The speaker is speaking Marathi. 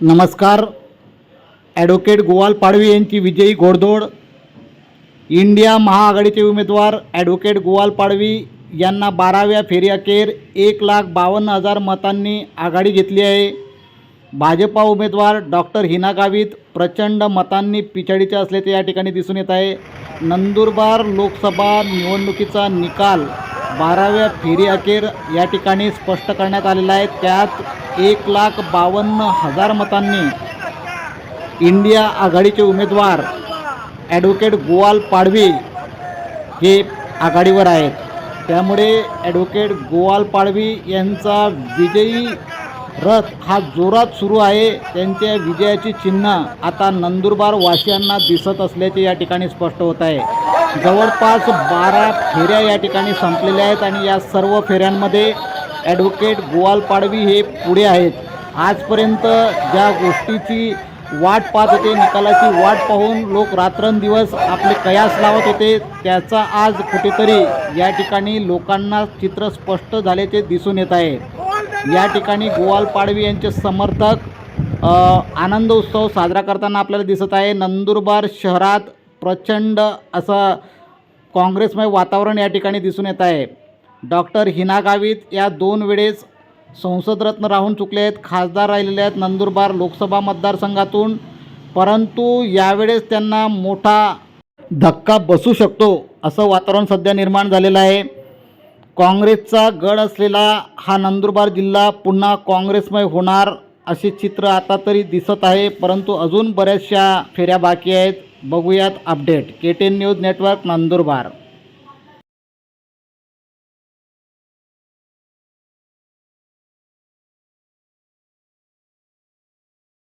नमस्कार. ॲडव्होकेट गोवाल पाडवी यांची विजयी घोडदौड. इंडिया महाआघाडीचे उमेदवार ॲडव्होकेट गोवाल पाडवी यांना बाराव्या फेरीअखेर एक लाख बावन्न हजार मतांनी आघाडी घेतली आहे. भाजपा उमेदवार डॉक्टर हिना गावित प्रचंड मतांनी पिछाडीचे असल्याचे या ठिकाणी दिसून येत आहे. नंदुरबार लोकसभा निवडणुकीचा निकाल. बाराव्या फेरी अखेर या ठिकाणी स्पष्ट करण्यात आलेला आहे. त्यात एक लाख बावन्न हजार मतांनी इंडिया आघाडीचे उमेदवार ॲडव्होकेट गोवाल पाडवी हे आघाडीवर आहेत. त्यामुळे ॲडव्होकेट गोवाल पाडवी यांचा विजयी रथ हा जोरात सुरू आहे. त्यांच्या विजयाची चिन्ह आता नंदुरबार वासियांना दिसत असल्याचे या ठिकाणी स्पष्ट होत आहे. जवळपास बारा फेऱ्या या ठिकाणी संपलेल्या आहेत आणि या सर्व फेऱ्यांमध्ये ॲडव्होकेट गोवाल पाडवी हे पुढे आहेत. आजपर्यंत ज्या गोष्टीची वाट पाहत होते निकालाची वाट पाहून लोक रात्रंदिवस आपले कयास लावत होते त्याचा आज कुठेतरी या ठिकाणी लोकांना चित्र स्पष्ट झाल्याचे दिसून येत आहे. या ठिकाणी गोवाल पाडवी यांचे समर्थक आनंद उत्सव साजरा करताना आपल्याला दिसत आहे. नंदुरबार शहरात प्रचंड असं काँग्रेसमय वातावरण या ठिकाणी दिसून येत आहे. डॉक्टर हिना गावित या दोन वेळेस संसदरत्न राहून चुकले आहेत. खासदार राहिलेले आहेत नंदुरबार लोकसभा मतदारसंघातून. परंतु यावेळेस त्यांना मोठा धक्का बसू शकतो असं वातावरण सध्या निर्माण झालेलं आहे. काँग्रेसचा गड असलेला हा नंदुरबार जिल्हा पुन्हा काँग्रेसमय होणार असे चित्र आता तरी दिसत आहे परंतु अजून बऱ्याचशा फेऱ्या बाकी आहेत. बघूयात update. K ten news network Nandurbar.